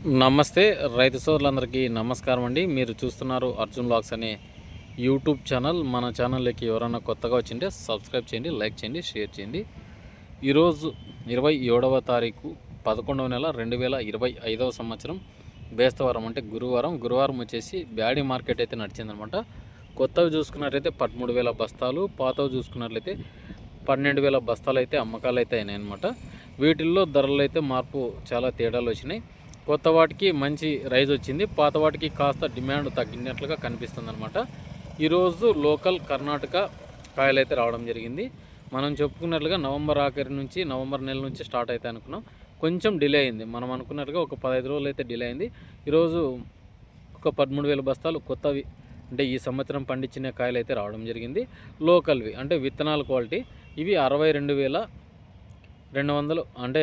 నమస్తే రైతు సోదరులందరికీ నమస్కారం అండి. మీరు చూస్తున్నారు అర్జున్ లాక్స్ అనే యూట్యూబ్ ఛానల్. మన ఛానల్లోకి ఎవరైనా కొత్తగా వచ్చింటే సబ్స్క్రైబ్ చేయండి లైక్ చేయండి షేర్ చేయండి. ఈరోజు ఇరవై ఏడవ తారీఖు పదకొండవ నెల రెండు వేల ఇరవై ఐదవ సంవత్సరం. బేస్తవారం అంటే గురువారం. గురువారం వచ్చేసి బ్యాడీ మార్కెట్ అయితే నడిచిందనమాట. కొత్తవి చూసుకున్నట్లయితే పదమూడు వేల బస్తాలు పాతవి చూసుకున్నట్లయితే పన్నెండు వేల బస్తాలు అయితే అమ్మకాలు అయితే అయినాయి అనమాట వీటిల్లో ధరలు అయితే మార్పు చాలా తేడాలు వచ్చినాయి. కొత్త వాటికి మంచి రైజ్ వచ్చింది. పాత వాటికి కాస్త డిమాండ్ తగ్గినట్లుగా కనిపిస్తుంది అనమాట ఈరోజు లోకల్ కర్ణాటక కాయలు అయితే రావడం జరిగింది. మనం చెప్పుకున్నట్లుగా నవంబర్ ఆఖరి నుంచి నవంబర్ నెల నుంచి స్టార్ట్ అయితే అనుకున్నాం. కొంచెం డిలే అయింది. మనం అనుకున్నట్టుగా ఒక పదహైదు రోజులు అయితే డిలే అయింది. ఈరోజు ఒక పదమూడు వేల బస్తాలు కొత్తవి అంటే ఈ సంవత్సరం పండించిన కాయలు అయితే రావడం జరిగింది. లోకల్వి అంటే విత్తనాల క్వాలిటీ. ఇవి అరవై రెండు వేల రెండు వందలు అంటే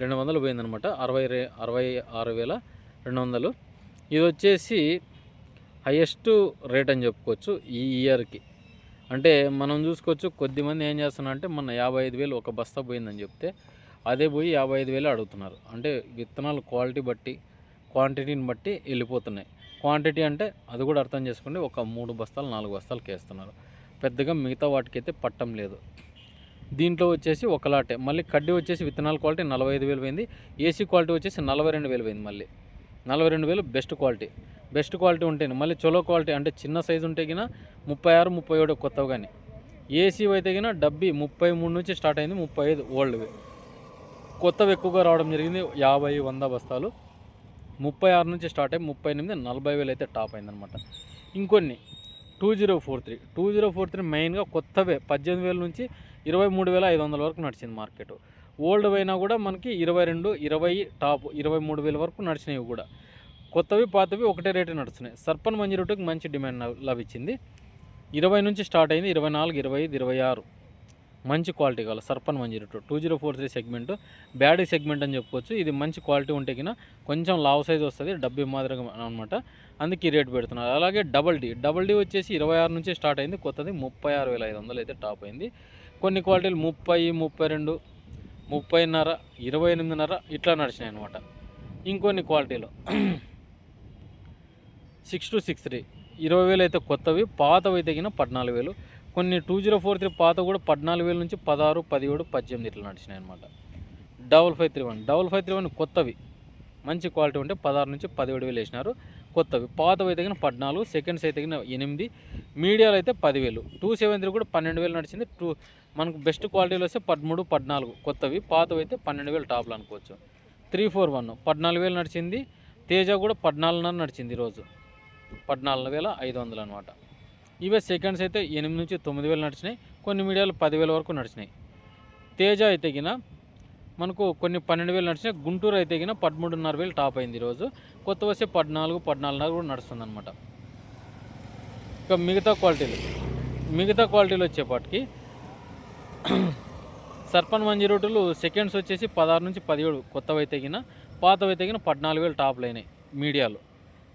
రెండు వందలు పోయిందనమాట. అరవై రే అరవై ఆరు వేల రెండు వందలు. ఇది వచ్చేసి హయ్యెస్ట్ రేట్ అని చెప్పుకోవచ్చు ఈ ఇయర్కి. అంటే మనం చూసుకోవచ్చు కొద్దిమంది ఏం చేస్తున్నారు అంటే మన యాభై ఐదు వేలు ఒక బస్తా పోయిందని చెప్తే అదే పోయి యాభై ఐదు వేలు అడుగుతున్నారు. అంటే విత్తనాలు క్వాలిటీ బట్టి క్వాంటిటీని బట్టి వెళ్ళిపోతున్నాయి. క్వాంటిటీ అంటే అది కూడా అర్థం చేసుకోండి ఒక మూడు బస్తాలు నాలుగు బస్తాలు వేస్తున్నారు. పెద్దగా మిగతా వాటికైతే పట్టం లేదు. దీంట్లో వచ్చేసి ఒక లాటే. మళ్ళీ కడ్డీ వచ్చేసి విత్తనాల క్వాలిటీ నలభై ఐదు వేలు పోయింది. ఏసీ క్వాలిటీ వచ్చేసి నలభై రెండు వేలు పోయింది మళ్ళీ. నలభై రెండు వేలు బెస్ట్ క్వాలిటీ. బెస్ట్ క్వాలిటీ ఉంటేనే మళ్ళీ చొలో క్వాలిటీ అంటే చిన్న సైజు ఉంటే కినా ముప్పై ఆరు ముప్పై ఏడు కొత్తవి కానీ. ఏసీ అయితే కినా డబ్బి ముప్పై మూడు నుంచి స్టార్ట్ అయింది ముప్పై ఐదు ఓల్డ్వి. కొత్తవి ఎక్కువగా రావడం జరిగింది యాభై వంద బస్తాలు. ముప్పై ఆరు నుంచి స్టార్ట్ అయ్యి ముప్పై ఎనిమిది నలభై వేలు అయితే టాప్ అయిందనమాట. ఇంకొన్ని two zero four three two zero four three మెయిన్గా కొత్తవే పద్దెనిమిది వేల నుంచి ఇరవై మూడు వేల ఐదు వందల వరకు నడిచింది మార్కెట్. ఓల్డ్ అయినా కూడా మనకి ఇరవై రెండు ఇరవై టాప్ ఇరవై మూడు వేల వరకు నడిచినవి కూడా. కొత్తవి పాతవి ఒకటే రేటు నడుస్తున్నాయి. సర్పన్ మంజీ రూట్కి మంచి డిమాండ్ లభించింది. ఇరవై నుంచి స్టార్ట్ అయింది ఇరవై నాలుగు ఇరవై ఐదు ఇరవై ఆరు. మంచి క్వాలిటీ కావాలి. సర్పన్ one zero two zero four three segment. బ్యాడీ segment అని చెప్పుకోవచ్చు. ఇది మంచి క్వాలిటీ ఉంటే కినా కొంచెం లావ్ సైజ్ వస్తుంది. డబ్బీ మాదిరిగా అనమాట అందుకే ఈ రేట్ పెడుతున్నారు. అలాగే డబల్ డీ. డబల్ డీ వచ్చేసి ఇరవై ఆరు నుంచి స్టార్ట్ అయింది. కొత్తది ముప్పై ఆరు వేల ఐదు వందలు అయితే టాప్ అయింది. కొన్ని క్వాలిటీలు ముప్పై ముప్పై రెండు ముప్పైన్నర ఇరవై ఎనిమిదిన్నర ఇట్లా నడిచినాయి అనమాట ఇంకొన్ని క్వాలిటీలు. Six two six three. ఇరవై వేలు అయితే కొత్తవి. పాతవి తగిన పద్నాలుగు వేలు. కొన్ని టూ జీరో ఫోర్ త్రీ పాత కూడా పద్నాలుగు వేల నుంచి పదహారు పదిహేడు పద్దెనిమిది ఇట్లా నడిచినాయి అనమాట double five three one double five three one కొత్తవి. మంచి క్వాలిటీ ఉంటే పదహారు నుంచి పదిహేడు వేలు వేసినారు. కొత్తవి. పాతవి అయితే పద్నాలుగు సెకండ్స్ అయితే తగిన ఎనిమిది మీడియాలు అయితే పదివేలు. టూ సెవెన్ త్రీ కూడా పన్నెండు వేలు నడిచింది. టూ మనకు బెస్ట్ క్వాలిటీలో వస్తే పదమూడు పద్నాలుగు. కొత్తవి. పాతవి అయితే పన్నెండు వేలు టాప్లు అనుకోవచ్చు. త్రీ ఫోర్ వన్ పద్నాలుగు వేలు నడిచింది. తేజ కూడా పద్నాలుగున్నర నడిచింది ఈరోజు. పద్నాలుగు వేల ఐదు వందలు అనమాట ఇవే సెకండ్స్ అయితే ఎనిమిది నుంచి తొమ్మిది వేలు నడిచినాయి. కొన్ని మీడియాలు పదివేల వరకు నడిచినాయి. తేజ అయితే గిన మనకు కొన్ని పన్నెండు వేలు నడిచినాయి. గుంటూరు అయితే గిన పదమూడున్నర వేలు టాప్ అయింది ఈరోజు. కొత్త వస్తే పద్నాలుగు పద్నాలుగున్నర కూడా నడుస్తుంది అనమాట ఇక మిగతా క్వాలిటీలు. మిగతా క్వాలిటీలు వచ్చేపాటికి సర్పన్ మంజీ రోడ్లు సెకండ్స్ వచ్చేసి పదహారు నుంచి పదిహేడు కొత్తవి గిన పాతవి తగిన పద్నాలుగు వేలు టాప్లు అయినాయి మీడియాలో.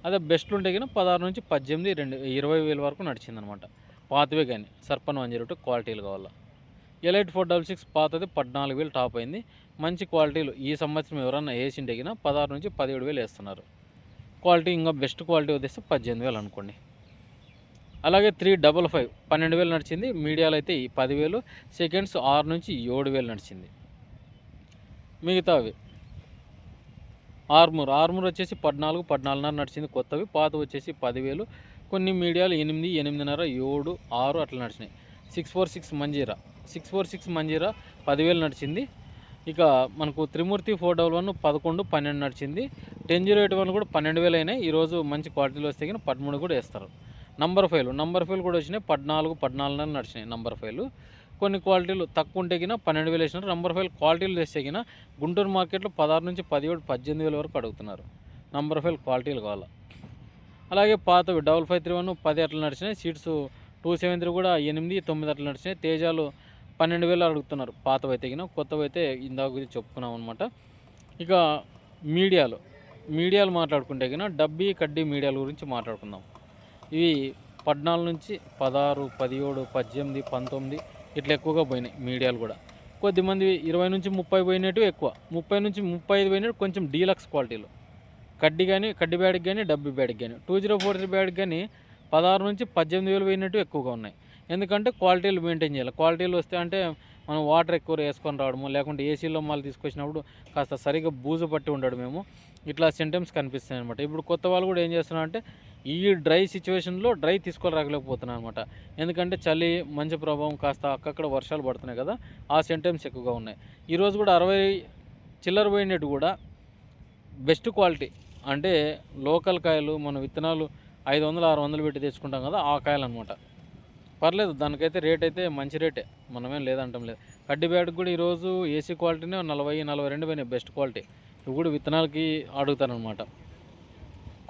అదే బెస్ట్ ఉంటే కినా పదహారు నుంచి పద్దెనిమిది రెండు ఇరవై వేల వరకు నడిచిందనమాట. పాతవే కానీ సర్పన్ మంజీరో టూ క్వాలిటీలు కావాలా. ఎలైట్ ఫోర్ డబల్ సిక్స్ పాతది పద్నాలుగు వేలు టాప్ అయింది. మంచి క్వాలిటీలు ఈ సంవత్సరం ఎవరన్నా వేసింటే కినా పదహారు నుంచి పదిహేడు వేలు వేస్తున్నారు. క్వాలిటీ ఇంకా బెస్ట్ క్వాలిటీ వదిలేస్తే పద్దెనిమిది వేలు అనుకోండి. అలాగే త్రీ డబల్ ఫైవ్ పన్నెండు వేలు నడిచింది. మీడియాలో అయితే ఈ పదివేలు సెకండ్స్ ఆరు నుంచి ఏడు వేలు నడిచింది. మిగతావి. ఆర్మూర్. ఆర్మూర్ వచ్చేసి పద్నాలుగు పద్నాలుగున్నర నడిచింది కొత్తవి. పాత వచ్చేసి పదివేలు. కొన్ని మీడియాలు ఎనిమిది ఎనిమిదిన్నర ఏడు ఆరు అట్లా నడిచినాయి. Six four six Manjeera. Six four six Manjeera పదివేలు నడిచింది. ఇక మనకు త్రిమూర్తి ఫోర్ డబల్ వన్ పదకొండు పన్నెండు నడిచింది. టెన్ జీరో ఎయిట్ వన్ కూడా పన్నెండు వేలు అయినాయి. ఈరోజు మంచి క్వాలిటీలో వస్తే కానీ పదమూడు కూడా వేస్తారు. నంబర్ ఫైవ్లు నంబర్ ఫైవ్లు కూడా వచ్చినాయి. పద్నాలుగు పద్నాలుగున్నర నడిచినాయి నంబర్ ఫైవ్లు కొన్ని క్వాలిటీలు తక్కువ ఉంటే కినా పన్నెండు వేలు వేసినారు. నంబర్ ఫైవ్ క్వాలిటీలు తెస్తే కినా గుంటూరు మార్కెట్లో పదహారు నుంచి పదిహేడు పద్దెనిమిది వేల వరకు అడుగుతున్నారు. నంబర్ ఫైవ్ క్వాలిటీలు కావాలా? అలాగే పాతవి డబల్ ఫైవ్ త్రీ వన్ పది అట్లా నడిచినాయి. సీట్స్ టూ సెవెన్ త్రీ కూడా ఎనిమిది తొమ్మిది అట్లా నడిచినాయి. తేజాలు పన్నెండు వేలు అడుగుతున్నారు. పాతవి అయితే కొత్తవైతే కొత్తవి అయితే ఇందాక గురించి చెప్పుకున్నాం అనమాట ఇక మీడియాలు మీడియాలు మాట్లాడుకుంటే కినా డబ్బీ కడ్డీ మీడియాల గురించి మాట్లాడుకుందాం. ఇవి పద్నాలుగు నుంచి పదహారు పదిహేడు పద్దెనిమిది పంతొమ్మిది ఇట్లా ఎక్కువగా పోయినాయి మీడియాలు కూడా. కొద్దిమంది ఇరవై నుంచి ముప్పై పోయినట్టు ఎక్కువ. ముప్పై నుంచి ముప్పై ఐదు పోయినట్టు కొంచెం డీలక్స్ క్వాలిటీలో. కడ్డీ కానీ కడ్డీ బ్యాడ్కి కానీ డబ్బి బ్యాడ్కి కానీ టూ జీరో ఫోర్ త్రీ బ్యాడ్కి కానీ పదహారు నుంచి పద్దెనిమిది వేలు పోయినట్టు ఎక్కువగా ఉన్నాయి. ఎందుకంటే క్వాలిటీలు మెయింటైన్ చేయాలి. క్వాలిటీలు వస్తే అంటే మనం వాటర్ ఎక్కువ వేసుకొని రావడము లేకుంటే ఏసీలో మళ్ళీ తీసుకొచ్చినప్పుడు కాస్త సరిగ్గా బూజు పట్టి ఉండడం మేము ఇట్లా సింటమ్స్ కనిపిస్తాయి అనమాట ఇప్పుడు కొత్త వాళ్ళు కూడా ఏం చేస్తున్నారు అంటే ఈ డ్రై సిచ్యువేషన్లో డ్రై తీసుకొని రాగలేకపోతున్నాను అనమాట ఎందుకంటే చలి మంచి ప్రభావం కాస్త అక్కక్కడ వర్షాలు పడుతున్నాయి కదా ఆ సెంటైమ్స్ ఎక్కువగా ఉన్నాయి. ఈరోజు కూడా అరవై చిల్లర పోయినట్టు కూడా బెస్ట్ క్వాలిటీ. అంటే లోకల్ కాయలు మన విత్తనాలు ఐదు వందలు ఆరు వందలు పెట్టి తెచ్చుకుంటాం కదా ఆ కాయలు అనమాట పర్లేదు దానికైతే రేట్ అయితే మంచి రేటే మనమేం లేదంటాం లేదు. కడ్డి బ్యాట్ కూడా ఈరోజు ఏసీ క్వాలిటీనే నలభై నలభై రెండు పోయినాయి బెస్ట్ క్వాలిటీ ఇవి కూడా విత్తనాలకి అడుగుతారనమాట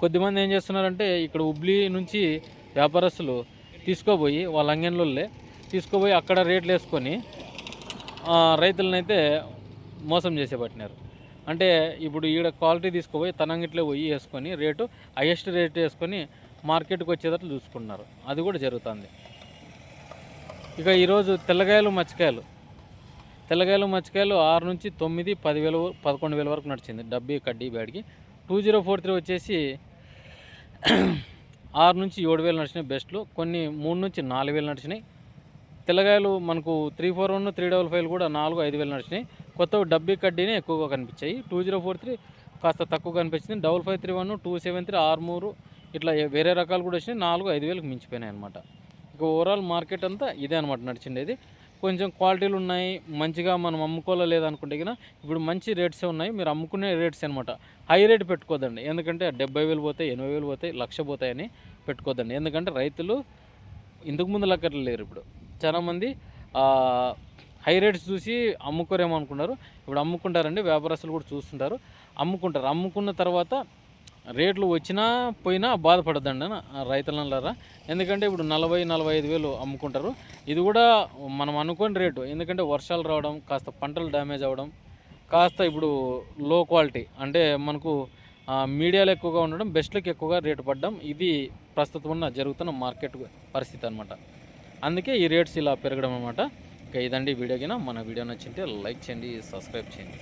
కొద్దిమంది ఏం చేస్తున్నారంటే ఇక్కడ హుబ్లీ నుంచి వ్యాపారస్తులు తీసుకోబోయి వాళ్ళ అంగన్లోళ్ళే తీసుకోబోయి అక్కడ రేట్లు వేసుకొని రైతులనైతే మోసం చేసే పట్టినారు. అంటే ఇప్పుడు ఈడ క్వాలిటీ తీసుకుపోయి తనంగిట్లో పోయి వేసుకొని రేటు హయ్యెస్ట్ రేట్ వేసుకొని మార్కెట్కి వచ్చేటట్లు చూసుకుంటున్నారు. అది కూడా జరుగుతుంది. ఇక ఈరోజు తెల్లగాయలు మచ్చకాయలు. తెల్లకాయలు మచ్చకాయలు ఆరు నుంచి తొమ్మిది పదివేలు పదకొండు వేల వరకు నడిచింది. డబ్బీ కడ్డీ బ్యాడ్కి టూ జీరో ఫోర్ త్రీ వచ్చేసి ఆరు నుంచి ఏడు వేలు నడిచినాయి బెస్ట్లు. కొన్ని మూడు నుంచి నాలుగు వేలు నడిచినాయి. తెల్లగాయలు మనకు three four one three double five కూడా నాలుగు ఐదు వేలు నడిచినాయి. కొత్త డబ్బీ కడ్డీనే ఎక్కువగా కనిపించాయి. టూ జీరో ఫోర్ త్రీ కాస్త తక్కువ కనిపించింది. Double five three one two seven three ఆరు మూడు ఇట్లా వేరే రకాలు కూడా వచ్చినాయి. నాలుగు ఐదు వేలకు మించిపోయినాయి అనమాట ఇక ఓవరాల్ మార్కెట్ అంతా ఇదే అనమాట నడిచిండేది. కొంచెం క్వాలిటీలు ఉన్నాయి మంచిగా మనం అమ్ముకోలే లేదనుకుంటే కన్నా ఇప్పుడు మంచి రేట్సే ఉన్నాయి మీరు అమ్ముకునే రేట్స్ అనమాట హై రేట్ పెట్టుకోదండి. ఎందుకంటే డెబ్బై వేలు పోతాయి ఎనభై వేలు పోతాయి లక్ష పోతాయని పెట్టుకోదండి. ఎందుకంటే రైతులు ఇంతకుముందు లెక్కట్లు లేరు ఇప్పుడు. చాలామంది హై రేట్స్ చూసి అమ్ముకోరేమో అనుకున్నారు ఇప్పుడు అమ్ముకుంటారండి వ్యాపారస్తులు కూడా చూస్తుంటారు. అమ్ముకుంటారు. అమ్ముకున్న తర్వాత రేట్లు వచ్చినా పోయినా బాధపడద్దండి రైతులన్నారా ఎందుకంటే ఇప్పుడు నలభై నలభై ఐదు వేలు అమ్ముకుంటారు. ఇది కూడా మనం అనుకోని రేటు. ఎందుకంటే వర్షాలు రావడం కాస్త పంటలు డ్యామేజ్ అవ్వడం కాస్త ఇప్పుడు లో క్వాలిటీ అంటే మనకు మీడియాలు మీడియాలో ఎక్కువగా ఉండడం బెస్ట్లకు ఎక్కువగా రేటు పడడం ఇది ప్రస్తుతం ఉన్న జరుగుతున్న మార్కెట్ పరిస్థితి అనమాట అందుకే ఈ రేట్స్ ఇలా పెరగడం అనమాట ఇక ఇదండి వీడియో కింద. మన వీడియో నచ్చింటే లైక్ చేయండి సబ్స్క్రైబ్ చేయండి.